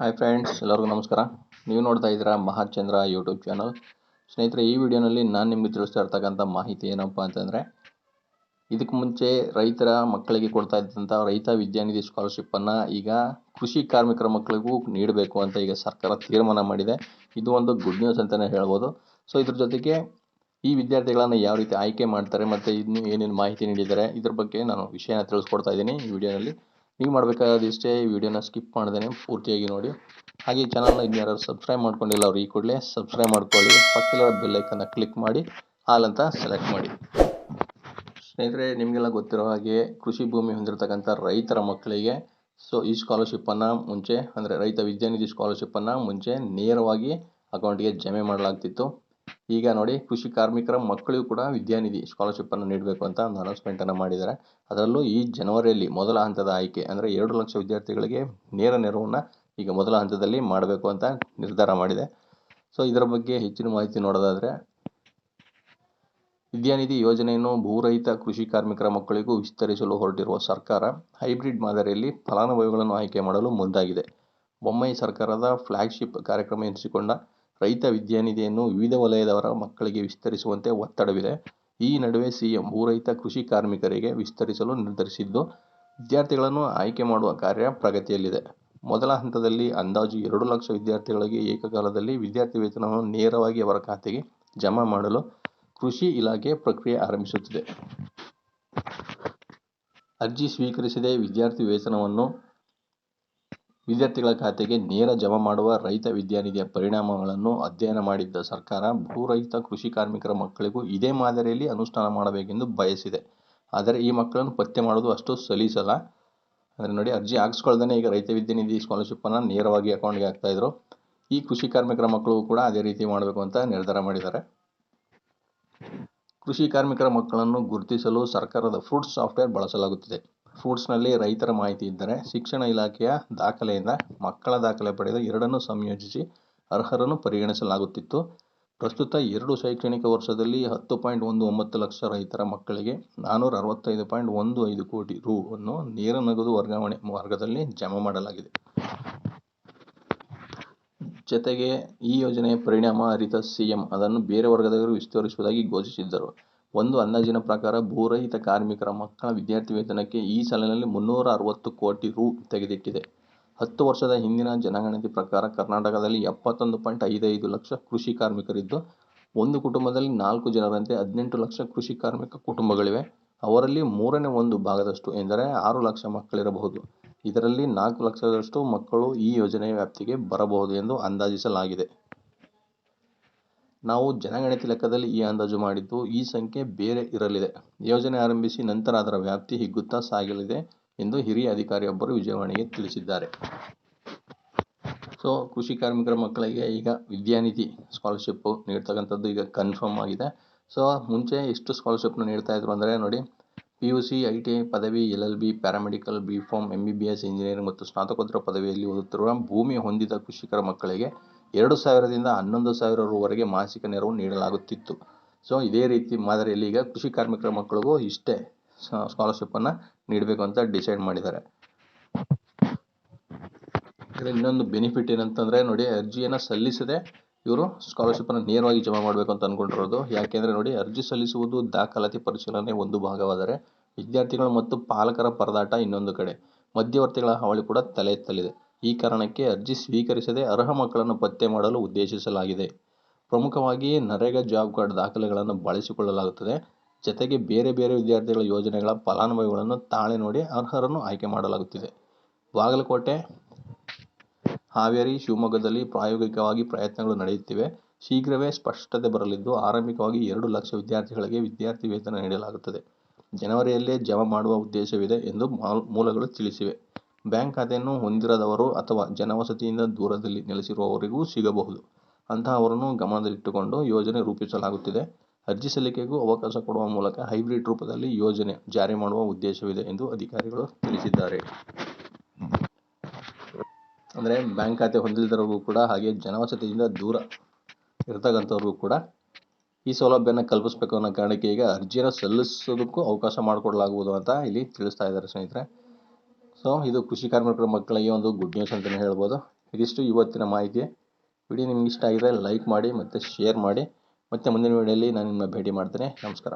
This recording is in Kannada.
ಹಾಯ್ ಫ್ರೆಂಡ್ಸ್ ಎಲ್ಲರಿಗೂ ನಮಸ್ಕಾರ. ನೀವು ನೋಡ್ತಾ ಇದ್ದೀರಾ ಮಹಾಚಂದ್ರ ಯೂಟ್ಯೂಬ್ ಚಾನಲ್ ಸ್ನೇಹಿತರೆ, ಈ ವಿಡಿಯೋನಲ್ಲಿ ನಾನು ನಿಮಗೆ ತಿಳಿಸ್ತಾ ಇರ್ತಕ್ಕಂಥ ಮಾಹಿತಿ ಏನಪ್ಪ ಅಂತಂದರೆ ಇದಕ್ಕೆ ಮುಂಚೆ ರೈತರ ಮಕ್ಕಳಿಗೆ ಕೊಡ್ತಾ ಇದ್ದಂಥ ರೈತ ವಿದ್ಯಾನಿಧಿ ಸ್ಕಾಲರ್ಶಿಪ್ಪನ್ನು ಈಗ ಕೃಷಿ ಕಾರ್ಮಿಕರ ಮಕ್ಕಳಿಗೂ ನೀಡಬೇಕು ಅಂತ ಈಗ ಸರ್ಕಾರ ತೀರ್ಮಾನ ಮಾಡಿದೆ. ಇದು ಒಂದು ಗುಡ್ ನ್ಯೂಸ್ ಅಂತಲೇ ಹೇಳ್ಬೋದು. ಸೊ ಇದ್ರ ಜೊತೆಗೆ ಈ ವಿದ್ಯಾರ್ಥಿಗಳನ್ನು ಯಾವ ರೀತಿ ಆಯ್ಕೆ ಮಾಡ್ತಾರೆ ಮತ್ತು ಇನ್ನು ಏನೇನು ಮಾಹಿತಿ ನೀಡಿದ್ದಾರೆ, ಇದ್ರ ಬಗ್ಗೆ ನಾನು ವಿಷಯನ ತಿಳಿಸ್ಕೊಡ್ತಾ ಇದ್ದೀನಿ ಈ ವಿಡಿಯೋನಲ್ಲಿ. ನೀವು ಮಾಡಬೇಕಾದಿಷ್ಟೇ ಈ ವಿಡಿಯೋನ ಸ್ಕಿಪ್ ಮಾಡ್ದೇನೆ ಪೂರ್ತಿಯಾಗಿ ನೋಡಿ. ಹಾಗೆ ಈ ಚಾನಲ್ನ ಇನ್ನು ಯಾರು ಸಬ್ಸ್ಕ್ರೈಬ್ ಮಾಡ್ಕೊಂಡಿಲ್ಲ ಅವ್ರು ಈ ಕೂಡಲೇ ಸಬ್ಸ್ಕ್ರೈಬ್ ಮಾಡ್ಕೊಳ್ಳಿ. ಪಕ್ಕದ ಬೆಲ್ಲೈಕನ್ನ ಕ್ಲಿಕ್ ಮಾಡಿ. ಆಲ್ ಅಂತ ಸೆಲೆಕ್ಟ್ ಮಾಡಿ. ಸ್ನೇಹಿತರೆ, ನಿಮಗೆಲ್ಲ ಗೊತ್ತಿರೋ ಹಾಗೆ ಕೃಷಿ ಭೂಮಿ ಹೊಂದಿರತಕ್ಕಂಥ ರೈತರ ಮಕ್ಕಳಿಗೆ ಸೊ, ಈ ಸ್ಕಾಲರ್ಶಿಪ್ಪನ್ನು ಮುಂಚೆ, ಅಂದರೆ ರೈತ ವಿದ್ಯಾನಿಧಿ ಸ್ಕಾಲರ್ಶಿಪ್ಪನ್ನು ಮುಂಚೆ ನೇರವಾಗಿ ಅಕೌಂಟಿಗೆ ಜಮೆ ಮಾಡಲಾಗ್ತಿತ್ತು. ಈಗ ನೋಡಿ ಕೃಷಿ ಕಾರ್ಮಿಕರ ಮಕ್ಕಳಿಗೂ ಕೂಡ ವಿದ್ಯಾನಿಧಿ ಸ್ಕಾಲರ್ಶಿಪ್ಪನ್ನು ನೀಡಬೇಕು ಅಂತ ಒಂದು ಅನೌನ್ಸ್ಮೆಂಟನ್ನು ಮಾಡಿದ್ದಾರೆ. ಅದರಲ್ಲೂ ಈ ಜನವರಿಯಲ್ಲಿ ಮೊದಲ ಹಂತದ ಆಯ್ಕೆ ಅಂದರೆ ಎರಡು ಲಕ್ಷ ವಿದ್ಯಾರ್ಥಿಗಳಿಗೆ ನೇರ ನೆರವನ್ನು ಈಗ ಮೊದಲ ಹಂತದಲ್ಲಿ ಮಾಡಬೇಕು ಅಂತ ನಿರ್ಧಾರ ಮಾಡಿದೆ. ಸೊ ಇದರ ಬಗ್ಗೆ ಹೆಚ್ಚಿನ ಮಾಹಿತಿ ನೋಡೋದಾದರೆ, ವಿದ್ಯಾನಿಧಿ ಯೋಜನೆಯನ್ನು ಭೂರಹಿತ ಕೃಷಿ ಕಾರ್ಮಿಕರ ಮಕ್ಕಳಿಗೂ ವಿಸ್ತರಿಸಲು ಹೊರಟಿರುವ ಸರ್ಕಾರ ಹೈಬ್ರಿಡ್ ಮಾದರಿಯಲ್ಲಿ ಫಲಾನುಭವಿಗಳನ್ನು ಆಯ್ಕೆ ಮಾಡಲು ಮುಂದಾಗಿದೆ. ಬೊಮ್ಮಾಯಿ ಸರ್ಕಾರದ ಫ್ಲ್ಯಾಗ್ಶಿಪ್ ಕಾರ್ಯಕ್ರಮ ಎನಿಸಿಕೊಂಡ ರೈತ ವಿದ್ಯಾನಿಧಿಯನ್ನು ವಿವಿಧ ವಲಯದವರ ಮಕ್ಕಳಿಗೆ ವಿಸ್ತರಿಸುವಂತೆ ಒತ್ತಡವಿದೆ. ಈ ನಡುವೆ ಸಿಎಂ ಭೂರಹಿತ ಕೃಷಿ ಕಾರ್ಮಿಕರಿಗೆ ವಿಸ್ತರಿಸಲು ನಿರ್ಧರಿಸಿದ್ದು, ವಿದ್ಯಾರ್ಥಿಗಳನ್ನು ಆಯ್ಕೆ ಮಾಡುವ ಕಾರ್ಯ ಪ್ರಗತಿಯಲ್ಲಿದೆ. ಮೊದಲ ಹಂತದಲ್ಲಿ ಅಂದಾಜು ಎರಡು ಲಕ್ಷ ವಿದ್ಯಾರ್ಥಿಗಳಿಗೆ ಏಕಕಾಲದಲ್ಲಿ ವಿದ್ಯಾರ್ಥಿ ವೇತನವನ್ನು ನೇರವಾಗಿ ಅವರ ಖಾತೆಗೆ ಜಮಾ ಮಾಡಲು ಕೃಷಿ ಇಲಾಖೆ ಪ್ರಕ್ರಿಯೆ ಆರಂಭಿಸುತ್ತಿದೆ. ಅರ್ಜಿ ಸ್ವೀಕರಿಸಿದ ವಿದ್ಯಾರ್ಥಿ ವೇತನವನ್ನು ವಿದ್ಯಾರ್ಥಿಗಳ ಖಾತೆಗೆ ನೇರ ಜಮಾ ಮಾಡುವ ರೈತ ವಿದ್ಯಾನಿಧಿಯ ಪರಿಣಾಮಗಳನ್ನು ಅಧ್ಯಯನ ಮಾಡಿದ್ದ ಸರ್ಕಾರ ಭೂರಹಿತ ಕೃಷಿ ಕಾರ್ಮಿಕರ ಮಕ್ಕಳಿಗೂ ಇದೇ ಮಾದರಿಯಲ್ಲಿ ಅನುಷ್ಠಾನ ಮಾಡಬೇಕೆಂದು ಬಯಸಿದೆ. ಆದರೆ ಈ ಮಕ್ಕಳನ್ನು ಪತ್ತೆ ಮಾಡೋದು ಅಷ್ಟು ಸಲೀಸಲ್ಲ. ಅಂದರೆ ನೋಡಿ, ಅರ್ಜಿ ಹಾಕ್ಸ್ಕೊಳ್ದೇ ಈಗ ರೈತ ವಿದ್ಯಾನಿಧಿ ಸ್ಕಾಲರ್ಶಿಪ್ಪನ್ನು ನೇರವಾಗಿ ಅಕೌಂಟ್ಗೆ ಹಾಕ್ತಾಯಿದ್ರು. ಈ ಕೃಷಿ ಕಾರ್ಮಿಕರ ಮಕ್ಕಳು ಕೂಡ ಅದೇ ರೀತಿ ಮಾಡಬೇಕು ಅಂತ ನಿರ್ಧಾರ ಮಾಡಿದ್ದಾರೆ. ಕೃಷಿ ಕಾರ್ಮಿಕರ ಮಕ್ಕಳನ್ನು ಗುರುತಿಸಲು ಸರ್ಕಾರದ ಫ್ರೂಟ್ ಸಾಫ್ಟ್ವೇರ್ ಬಳಸಲಾಗುತ್ತಿದೆ. ಫ್ರೂಟ್ಸ್ನಲ್ಲಿ ರೈತರ ಮಾಹಿತಿ ಇದ್ದರೆ ಶಿಕ್ಷಣ ಇಲಾಖೆಯ ದಾಖಲೆಯಿಂದ ಮಕ್ಕಳ ದಾಖಲೆ ಪಡೆದು ಎರಡನ್ನೂ ಸಂಯೋಜಿಸಿ ಅರ್ಹರನ್ನು ಪರಿಗಣಿಸಲಾಗುತ್ತಿತ್ತು. ಪ್ರಸ್ತುತ ಎರಡು ಶೈಕ್ಷಣಿಕ ವರ್ಷದಲ್ಲಿ ಹತ್ತು ಪಾಯಿಂಟ್ ಒಂದು ಒಂಬತ್ತು ಲಕ್ಷ ರೈತರ ಮಕ್ಕಳಿಗೆ ನಾನ್ನೂರ ಅರವತ್ತೈದು ಪಾಯಿಂಟ್ ಒಂದು ಐದು ಕೋಟಿ ರೂ ಅನ್ನು ನೇರ ನಗದು ವರ್ಗಾವಣೆ ಮಾರ್ಗದಲ್ಲಿ ಜಮಾ ಮಾಡಲಾಗಿದೆ. ಜತೆಗೆ ಈ ಯೋಜನೆಯ ಪರಿಣಾಮ ಅರಿತ ಸಿಎಂ ಅದನ್ನು ಬೇರೆ ವರ್ಗದವರು ವಿಸ್ತರಿಸುವುದಾಗಿ ಘೋಷಿಸಿದ್ದರು. ಒಂದು ಅಂದಾಜಿನ ಪ್ರಕಾರ ಭೂರಹಿತ ಕಾರ್ಮಿಕರ ಮಕ್ಕಳ ವಿದ್ಯಾರ್ಥಿ ವೇತನಕ್ಕೆ ಈ ಸಾಲಿನಲ್ಲಿ ಮುನ್ನೂರ ಅರವತ್ತು ಕೋಟಿ ರೂ ತೆಗೆದಿಟ್ಟಿದೆ. ಹತ್ತು ವರ್ಷದ ಹಿಂದಿನ ಜನಗಣತಿ ಪ್ರಕಾರ ಕರ್ನಾಟಕದಲ್ಲಿ ಎಪ್ಪತ್ತೊಂದು ಪಾಯಿಂಟ್ ಐದೈದು ಲಕ್ಷ ಕೃಷಿ ಕಾರ್ಮಿಕರಿದ್ದು, ಒಂದು ಕುಟುಂಬದಲ್ಲಿ ನಾಲ್ಕು ಜನರಂತೆ ಹದಿನೆಂಟು ಲಕ್ಷ ಕೃಷಿ ಕಾರ್ಮಿಕ ಕುಟುಂಬಗಳಿವೆ. ಅವರಲ್ಲಿ ಮೂರನೇ ಒಂದು ಭಾಗದಷ್ಟು ಎಂದರೆ ಆರು ಲಕ್ಷ ಮಕ್ಕಳಿರಬಹುದು. ಇದರಲ್ಲಿ ನಾಲ್ಕು ಲಕ್ಷದಷ್ಟು ಮಕ್ಕಳು ಈ ಯೋಜನೆಯ ವ್ಯಾಪ್ತಿಗೆ ಬರಬಹುದು ಎಂದು ಅಂದಾಜಿಸಲಾಗಿದೆ. ನಾವು ಜನಗಣತಿ ಲೆಕ್ಕದಲ್ಲಿ ಈ ಅಂದಾಜು ಮಾಡಿದ್ದು ಈ ಸಂಖ್ಯೆ ಬೇರೆ ಇರಲಿದೆ. ಯೋಜನೆ ಆರಂಭಿಸಿ ನಂತರ ಅದರ ವ್ಯಾಪ್ತಿ ಹಿಗ್ಗುತ್ತಾ ಸಾಗಲಿದೆ ಎಂದು ಹಿರಿಯ ಅಧಿಕಾರಿಯೊಬ್ಬರು ವಿಜಯವಾಣಿಗೆ ತಿಳಿಸಿದ್ದಾರೆ. ಸೊ, ಕೃಷಿ ಕಾರ್ಮಿಕರ ಮಕ್ಕಳಿಗೆ ಈಗ ವಿದ್ಯಾನಿಧಿ ಸ್ಕಾಲರ್ಶಿಪ್ಪು ನೀಡ್ತಕ್ಕಂಥದ್ದು ಈಗ ಕನ್ಫರ್ಮ್ ಆಗಿದೆ. ಸೊ, ಮುಂಚೆ ಎಷ್ಟು ಸ್ಕಾಲರ್ಶಿಪ್ನ ನೀಡ್ತಾ ಇದ್ರು ಅಂದರೆ ನೋಡಿ P U C I T I ಪದವಿ L L B paramedical B pharm M B B S engineering ಮತ್ತು ಸ್ನಾತಕೋತ್ತರ ಪದವಿಯಲ್ಲಿ ಓದುತ್ತಿರುವ ಭೂಮಿ ಹೊಂದಿದ ಕೃಷಿಕರ ಮಕ್ಕಳಿಗೆ ಎರಡು ಸಾವಿರದಿಂದ ಹನ್ನೊಂದು ಸಾವಿರ ರೂವರೆಗೆ ಮಾಸಿಕ ನೆರವು ನೀಡಲಾಗುತ್ತಿತ್ತು. ಸೊ ಇದೇ ರೀತಿ ಮಾದರಿಯಲ್ಲಿ ಈಗ ಕೃಷಿ ಕಾರ್ಮಿಕರ ಮಕ್ಕಳಿಗೂ ಇಷ್ಟೇ ಸ್ಕಾಲರ್ಶಿಪ್ಪನ್ನು ನೀಡಬೇಕು ಅಂತ ಡಿಸೈಡ್ ಮಾಡಿದ್ದಾರೆ. ಇನ್ನೊಂದು ಬೆನಿಫಿಟ್ ಏನಂತಂದರೆ ನೋಡಿ, ಅರ್ಜಿಯನ್ನು ಸಲ್ಲಿಸದೆ ಇವರು ಸ್ಕಾಲರ್ಶಿಪ್ಪನ್ನು ನೇರವಾಗಿ ಜಮಾ ಮಾಡಬೇಕು ಅಂತ ಅಂದ್ಕೊಂಡಿರೋದು ಯಾಕೆಂದರೆ ನೋಡಿ, ಅರ್ಜಿ ಸಲ್ಲಿಸುವುದು ದಾಖಲಾತಿ ಪರಿಶೀಲನೆ ಒಂದು ಭಾಗವಾದರೆ ವಿದ್ಯಾರ್ಥಿಗಳು ಮತ್ತು ಪಾಲಕರ ಪರದಾಟ ಇನ್ನೊಂದು ಕಡೆ. ಮಧ್ಯವರ್ತಿಗಳ ಹಾವಳಿ ಕೂಡ ತಲೆ ಎತ್ತಲಿದೆ. ಈ ಕಾರಣಕ್ಕೆ ಅರ್ಜಿ ಸ್ವೀಕರಿಸದೆ ಅರ್ಹ ಮಕ್ಕಳನ್ನು ಪತ್ತೆ ಮಾಡಲು ಉದ್ದೇಶಿಸಲಾಗಿದೆ. ಪ್ರಮುಖವಾಗಿ ನರೇಗಾ ಜಾಬ್ ಕಾರ್ಡ್ ದಾಖಲೆಗಳನ್ನು ಬಳಸಿಕೊಳ್ಳಲಾಗುತ್ತದೆ. ಜತೆಗೆ ಬೇರೆ ಬೇರೆ ವಿದ್ಯಾರ್ಥಿಗಳ ಯೋಜನೆಗಳ ಫಲಾನುಭವಿಗಳನ್ನು ತಾಳೆ ನೋಡಿ ಅರ್ಹರನ್ನು ಆಯ್ಕೆ ಮಾಡಲಾಗುತ್ತಿದೆ. ಬಾಗಲಕೋಟೆ, ಹಾವೇರಿ, ಶಿವಮೊಗ್ಗದಲ್ಲಿ ಪ್ರಾಯೋಗಿಕವಾಗಿ ಪ್ರಯತ್ನಗಳು ನಡೆಯುತ್ತಿವೆ. ಶೀಘ್ರವೇ ಸ್ಪಷ್ಟತೆ ಬರಲಿದ್ದು, ಆರಂಭಿಕವಾಗಿ ಎರಡು ಲಕ್ಷ ವಿದ್ಯಾರ್ಥಿಗಳಿಗೆ ವಿದ್ಯಾರ್ಥಿ ವೇತನ ನೀಡಲಾಗುತ್ತದೆ. ಜನವರಿಯಲ್ಲೇ ಜಮಾ ಮಾಡುವ ಉದ್ದೇಶವಿದೆ ಎಂದು ಮೂಲಗಳು ತಿಳಿಸಿವೆ. ಬ್ಯಾಂಕ್ ಖಾತೆಯನ್ನು ಹೊಂದಿರದವರು ಅಥವಾ ಜನವಸತಿಯಿಂದ ದೂರದಲ್ಲಿ ನೆಲೆಸಿರುವವರಿಗೂ ಸಿಗಬಹುದು. ಅಂತಹವರನ್ನು ಗಮನದಲ್ಲಿಟ್ಟುಕೊಂಡು ಯೋಜನೆ ರೂಪಿಸಲಾಗುತ್ತಿದೆ. ಅರ್ಜಿ ಸಲ್ಲಿಕೆಗೂ ಅವಕಾಶ ಕೊಡುವ ಮೂಲಕ ಹೈಬ್ರಿಡ್ ರೂಪದಲ್ಲಿ ಯೋಜನೆ ಜಾರಿ ಮಾಡುವ ಉದ್ದೇಶವಿದೆ ಎಂದು ಅಧಿಕಾರಿಗಳು ತಿಳಿಸಿದ್ದಾರೆ. ಅಂದರೆ ಬ್ಯಾಂಕ್ ಖಾತೆ ಹೊಂದಿಲ್ಲದವ್ರಿಗೂ ಕೂಡ ಹಾಗೆ ಜನವಸತಿಯಿಂದ ದೂರ ಇರತಕ್ಕಂಥವ್ರಿಗೂ ಕೂಡ ಈ ಸೌಲಭ್ಯನ ಕಲ್ಪಿಸಬೇಕು ಅನ್ನೋ ಕಾರಣಕ್ಕೆ ಈಗ ಅರ್ಜಿಯನ್ನು ಸಲ್ಲಿಸೋದಕ್ಕೂ ಅವಕಾಶ ಮಾಡಿಕೊಡಲಾಗುವುದು ಅಂತ ಇಲ್ಲಿ ತಿಳಿಸ್ತಾ ಇದ್ದಾರೆ ಸ್ನೇಹಿತರೆ. ಸೊ ಇದು ಕೃಷಿ ಕಾರ್ಮಿಕರ ಮಕ್ಕಳಿಗೆ ಒಂದು ಗುಡ್ ನ್ಯೂಸ್ ಅಂತಲೇ ಹೇಳ್ಬೋದು. ಇದಿಷ್ಟು ಇವತ್ತಿನ ಮಾಹಿತಿ. ವಿಡಿಯೋ ನಿಮ್ಗೆ ಇಷ್ಟ ಆಗಿದ್ದರೆ ಲೈಕ್ ಮಾಡಿ ಮತ್ತು ಶೇರ್ ಮಾಡಿ. ಮತ್ತು ಮುಂದಿನ ವಿಡಿಯೋಲಿ ನಾನು ನಿಮ್ಮನ್ನ ಭೇಟಿ ಮಾಡ್ತೇನೆ. ನಮಸ್ಕಾರ.